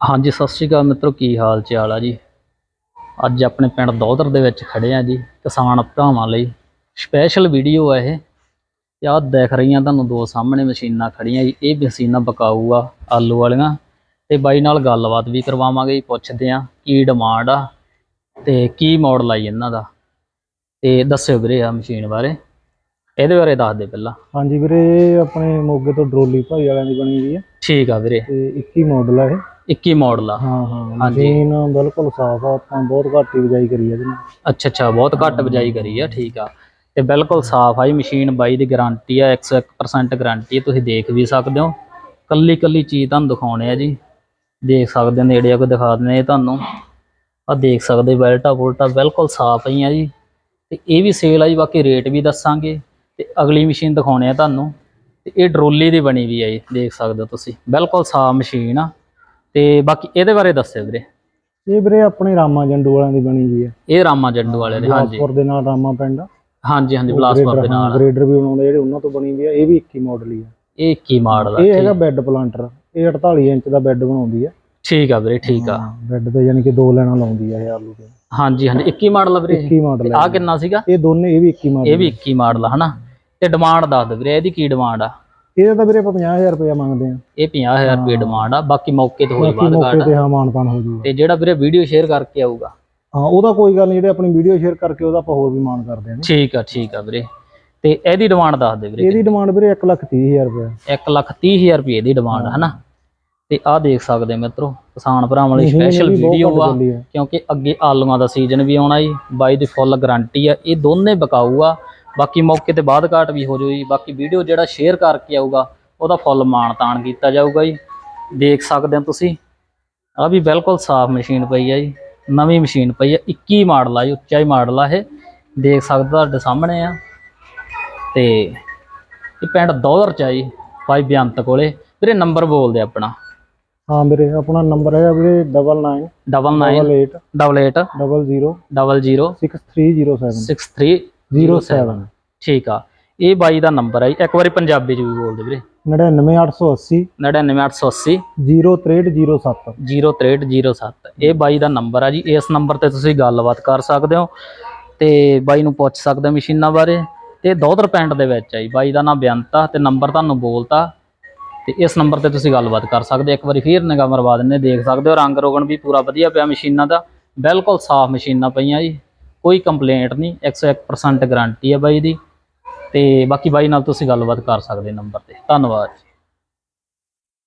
ਹਾਂਜੀ ਸਤਿ ਸ਼੍ਰੀ ਅਕਾਲ ਮਿੱਤਰੋ ਕੀ ਹਾਲ ਚਾਲ ਆ ਜੀ? ਅੱਜ ਆਪਣੇ ਪਿੰਡ ਦੌਦਰ ਦੇ ਵਿੱਚ ਖੜੇ ਆ ਜੀ ਕਿਸਾਨ ਭਰਾਵਾਂ ਲਈ ਸਪੈਸ਼ਲ ਵੀਡੀਓ ਆ ਇਹ। ਆਹ ਦੇਖ ਰਹੀਆਂ ਤੁਹਾਨੂੰ ਦੋ ਸਾਹਮਣੇ ਮਸ਼ੀਨਾਂ ਖੜੀਆਂ ਜੀ ਇਹ ਮਸ਼ੀਨਾਂ ਬਕਾਊ ਆ ਆਲੂ ਵਾਲੀਆਂ। ਤੇ ਬਾਈ ਨਾਲ ਗੱਲਬਾਤ ਵੀ ਕਰਵਾਵਾਂਗੇ ਜੀ ਪੁੱਛਦੇ ਆ ਕੀ ਡਿਮਾਂਡ ਆ ਤੇ ਕੀ ਮਾਡਲ ਆਈ ਇਹਨਾਂ ਦਾ। ਤੇ ਦੱਸਿਓ ਵੀਰੇ ਆ ਮਸ਼ੀਨ ਬਾਰੇ ਇਹਦੇ ਬਾਰੇ ਦੱਸ ਦੇ ਪਹਿਲਾਂ। ਹਾਂਜੀ ਵੀਰੇ ਇਹ ਆਪਣੇ ਮੋਗੇ ਤੋਂ ਡਰੋਲੀ ਭਾਈ ਵਾਲਿਆਂ ਦੀ ਬਣੀ ਹੋਈ ਹੈ ਠੀਕ ਆ ਵੀਰੇ। ਤੇ 21 ਮਾਡਲ ਆ ਇਹ। 21 ਮਾਡਲ ਆ। ਹਾਂ ਹਾਂ ਹਾਂਜੀ। ਮਸ਼ੀਨ ਬਿਲਕੁਲ ਸਾਫ਼ ਆ ਆਪਾਂ ਬਹੁਤ ਘੱਟ ਹੀ ਬਿਜਾਈ ਕਰੀ ਹੈ ਇਹਦੇ ਅੱਛਾ ਅੱਛਾ ਬਹੁਤ ਘੱਟ ਬਜਾਈ ਕਰੀ ਆ ਠੀਕ ਆ। ਤੇ ਬਿਲਕੁਲ ਸਾਫ਼ ਆਈ ਮਸ਼ੀਨ ਬਾਈ ਦੀ ਗਾਰੰਟੀ ਆ 101% ਗਾਰੰਟੀ ਤੁਸੀਂ ਦੇਖ ਵੀ ਸਕਦੇ ਹੋ। ਕੱਲੀ ਕੱਲੀ ਚੀਜ਼ ਤੁਹਾਨੂੰ ਦਿਖਾਉਣੇ ਆ ਜੀ। ਦੇਖ ਸਕਦੇ ਹੋ ਨੇੜੇ ਆ ਕੇ ਦਿਖਾ ਦਿੰਦੇ ਆ ਤੁਹਾਨੂੰ। ਆ ਦੇਖ ਸਕਦੇ ਬੈਲਟਾ ਬੁਲਟਾ ਬਿਲਕੁਲ ਸਾਫ਼ ਹੀ ਆ ਜੀ। ਤੇ ਇਹ ਵੀ ਸੇਲ ਆ ਜੀ ਬਾਕੀ ਰੇਟ ਵੀ ਦੱਸਾਂਗੇ। ਤੇ ਅਗਲੀ ਮਸ਼ੀਨ ਦਿਖਾਉਣੇ ਆ ਤੁਹਾਨੂੰ। ਤੇ ਇਹ ਡਰੋਲੀ ਦੀ ਬਣੀ ਵੀ ਆ ਜੀ ਦੇਖ ਸਕਦੇ ਹੋ ਤੁਸੀਂ। ਬਿਲਕੁਲ ਸਾਫ਼ ਮਸ਼ੀਨ ਆ। ਤੇ ਬਾਕੀ ਇਹਦੇ ਬਾਰੇ ਦੱਸਿਓ ਵੀਰੇ। ਇਹ ਵੀਰੇ ਆਪਣੇ ਰਾਮਾ ਜੰਡੂ ਵਾਲਿਆਂ ਦੀ ਬਣੀ ਹੋਈ ਹੈ। ਇਹ ਰਾਮਾ ਜੱਡੂ ਵਾਲੇ ਦੇ ਹਾਂਜੀ। ਬਿਲਾਸਪੁਰ ਦੇ ਨਾਲ ਰਾਮਾ ਪਿੰਡ ਹਾਂਜੀ ਹਾਂਜੀ ਬਲਾਸਪੁਰ ਦੇ ਨਾਲ ਗ੍ਰੇਡਰ ਵੀ ਬਣਾਉਂਦੇ ਜਿਹੜੇ ਉਹਨਾਂ ਤੋਂ ਬਣੀ ਹੋਈ ਆ ਇਹ ਵੀ 21 ਮਾਡਲ ਹੀ ਆ। ਇਹ ਕੀ ਮਾਡਲ ਆ ਇਹ ਹੈਗਾ ਬੈੱਡ ਪਲਾਂਟਰ ਇਹ 48 ਇੰਚ ਦਾ ਬੈੱਡ ਬਣਾਉਂਦੀ ਆ। ਠੀਕ ਆ ਵੀਰੇ ਠੀਕ ਆ। ਬੈੱਡ ਤੇ ਯਾਨੀ ਕਿ ਦੋ ਲੈਣਾ ਲਾਉਂਦੀ ਆ ਇਹ ਆਲੂ ਦੇ ਹਾਂਜੀ ਹਾਂਜੀ 21 ਮਾਡਲ ਆ ਵੀਰੇ। 21 ਮਾਡਲ ਆ ਕਿੰਨਾ ਸੀਗਾ? ਇਹ ਦੋਨੇ ਇਹ ਵੀ 21 ਮਾਡਲ ਇਹ ਵੀ 21 ਮਾਡਲ ਹਨਾ? ਤੇ ਡਿਮਾਂਡ ਦੱਸ ਦਿਓ ਵੀਰੇ ਇਹਦੀ ਕੀ ਡਿਮਾਂਡ ਆ? ਇਹਦਾ ਤਾਂ ਵੀਰੇ ਆਪਾਂ 50000 ਰੁਪਏ ਮੰਗਦੇ ਆ ਇਹ 50000 ਰੁਪਏ ਡਿਮਾਂਡ ਆ ਬਾਕੀ ਮੌਕੇ ਤੇ ਹੋਈ ਬਾਅਦ ਮੌਕੇ ਤੇ ਹਾਂ ਮਾਨਤਾਨ ਹੋ ਜੂਗਾ। ਤੇ ਜਿਹੜਾ ਵੀਰੇ ਵੀਡੀਓ ਸ਼ੇਅਰ ਕਰਕੇ ਆਊਗਾ। ਹਾਂ ਉਹਦਾ ਕੋਈ ਗੱਲ ਨਹੀਂ ਜਿਹੜੇ ਆਪਣੀ ਵੀਡੀਓ ਸ਼ੇਅਰ ਕਰਕੇ ਉਹਦਾ ਆਪਾਂ ਹੋਰ ਵੀ ਮਾਨ ਕਰਦੇ ਹਾਂ ਠੀਕ ਆ ਠੀਕ ਆ ਵੀਰੇ। ਤੇ ਇਹਦੀ ਡਿਮਾਂਡ ਦੱਸ ਦੇ ਵੀਰੇ ਇਹਦੀ ਡਿਮਾਂਡ ਵੀਰੇ 130000 ਰੁਪਏ 1 ਲੱਖ 30 ਹਜ਼ਾਰ ਰੁਪਏ ਦੀ ਡਿਮਾਂਡ ਹਨਾ? ਤੇ ਆਹ ਦੇਖ ਸਕਦੇ ਮਿੱਤਰੋ ਕਿਸਾਨ ਭਰਾਵਾਂ ਲਈ ਸਪੈਸ਼ਲ ਵੀਡੀਓ ਆ ਆ। ਕਿਉਂਕਿ ਅੱਗੇ ਆਲੂਆਂ ਦਾ ਸੀਜ਼ਨ ਵੀ ਆਉਣਾ ਜੀ ਬਾਈ ਦੀ ਫੁੱਲ ਗਾਰੰਟੀ ਆ ਇਹ ਦੋਨੇ ਬਕਾਊ ਆ। ਬਾਕੀ ਮੌਕੇ ਤੇ ਬਾਅਦ ਘਾਟ ਵੀ ਹੋ ਜਾਊ ਜੀ। ਬਾਕੀ ਵੀਡੀਓ ਜਿਹੜਾ ਸ਼ੇਅਰ ਕਰਕੇ ਆਊਗਾ ਉਹਦਾ ਫੁੱਲ ਮਾਣ ਤਾਣ ਕੀਤਾ ਜਾਊਗਾ ਜੀ। ਦੇਖ ਸਕਦੇ ਹੋ ਤੁਸੀਂ। ਆ ਵੀ ਬਿਲਕੁਲ ਸਾਫ਼ ਮਸ਼ੀਨ ਪਈ ਆ ਜੀ। ਨਵੀਂ ਮਸ਼ੀਨ ਪਈ ਆ 21 ਮਾਡਲ ਆ ਜੀ ਉੱਚਾ ਹੀ ਮਾਡਲ ਆ ਇਹ। ਦੇਖ ਸਕਦੇ ਤੁਹਾਡੇ ਸਾਹਮਣੇ ਆ। ਤੇ ਇਹ ਪਿੰਡ ਦੌਦਰ ਚ ਆ ਜੀ ਭਾਈ ਬੇਅੰਤ ਕੋਲੇ। ਵੀਰੇ ਨੰਬਰ ਬੋਲਦੇ ਆਪਣਾ। ਹਾਂ ਵੀਰੇ ਆਪਣਾ ਨੰਬਰ ਹੈਗਾ ਵੀਰੇ 99 double nine 88 double eight 00 double zero 6307 six three 07 ਠੀਕ ਆ। ਇਹ ਬਾਈ ਦਾ ਨੰਬਰ ਹੈ ਜੀ। ਇੱਕ ਵਾਰੀ ਪੰਜਾਬੀ ਚ ਵੀ ਬੋਲਦੇ ਵੀਰੇ। 99880 99880 06307 06307 ਇਹ ਬਾਈ ਦਾ ਨੰਬਰ ਆ ਜੀ। ਇਸ ਨੰਬਰ ਤੇ ਤੁਸੀਂ ਗੱਲਬਾਤ ਕਰ ਸਕਦੇ ਹੋ ਤੇ ਬਾਈ ਨੂੰ ਪੁੱਛ ਸਕਦੇ ਹੋ ਮਸ਼ੀਨਾਂ ਬਾਰੇ। ਤੇ ਦੋਦਰ ਪਿੰਡ ਦੇ ਵਿੱਚ ਆ ਜੀ। ਬਾਈ ਦਾ ਨਾਮ ਬੇਅੰਤ ਆ ਤੇ ਨੰਬਰ ਤੁਹਾਨੂੰ ਬੋਲਤਾ। ਤੇ ਇਸ ਨੰਬਰ ਤੇ ਤੁਸੀਂ ਗੱਲਬਾਤ ਕਰ ਸਕਦੇ। ਇੱਕ ਵਾਰੀ ਫੇਰ ਨਿਗਾਹ ਮਰਵਾ ਦਿੰਦੇ ਦੇਖ ਸਕਦੇ ਹੋ ਰੰਗ ਰੋਗਨ ਵੀ ਪੂਰਾ ਵਧੀਆ ਪਿਆ ਮਸ਼ੀਨਾਂ ਦਾ। ਬਿਲਕੁਲ ਸਾਫ਼ ਮਸ਼ੀਨਾਂ ਪਈਆਂ ਜੀ। ਕੋਈ ਕੰਪਲੇਂਟ ਨਹੀਂ 101% ਗਾਰੰਟੀ ਹੈ ਬਾਈ ਦੀ ਤੇ ਬਾਕੀ ਬਾਈ ਨਾਲ ਤੁਸੀਂ ਗੱਲਬਾਤ ਕਰ ਸਕਦੇ ਨੰਬਰ ਤੇ। ਧੰਨਵਾਦ